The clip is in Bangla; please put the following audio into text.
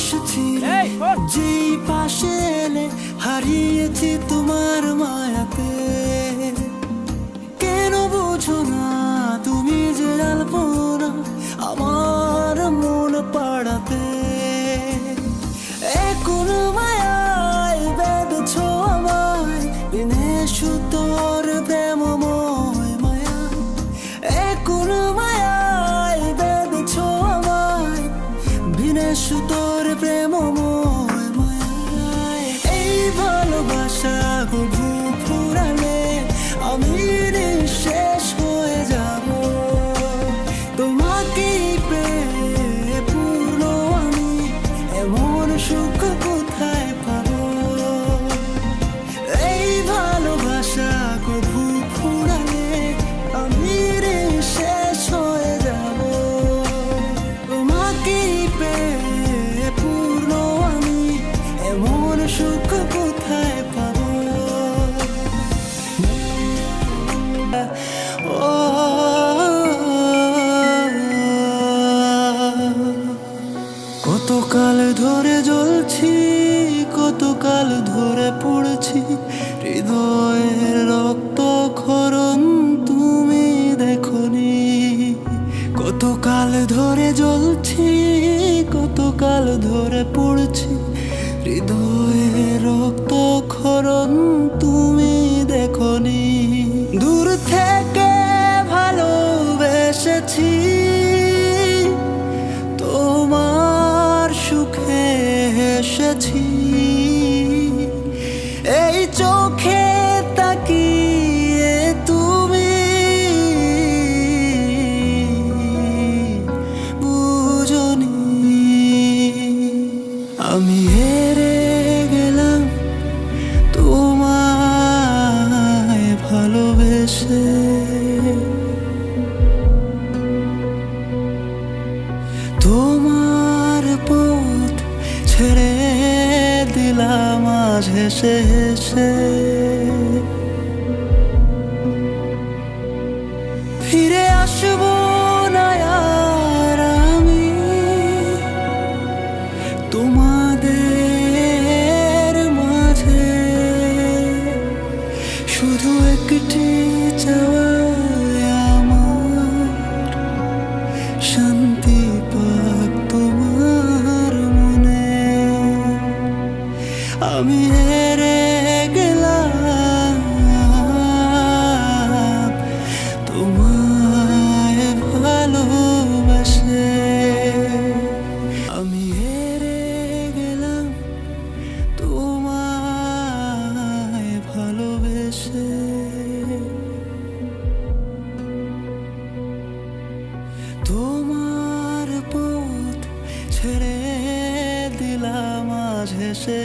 বসেছি পাশে এলে হারিয়েছি তোমার মায়াতে। সুখ কোথায় পাবো? কতকাল ধরে জ্বলছি, কতকাল ধরে পড়ছি, হৃদয়ের রক্ত তুমি দেখনি। কতকাল ধরে জ্বলছি, কতকাল ধরে পড়ছি, হৃদয়ের থেকে ভালোবেসেছি। তোমার সুখে এসেছি এই চোখে তাকিয়ে তুমি বুঝনি। আমি তোমার পথ ছেড়ে দিলাম আজ হেসে ফিরে আসব না তোমাদের মাঝে শুধু একটি 什么？তোমার পথ ছেড়ে দিলাম আজ হেসে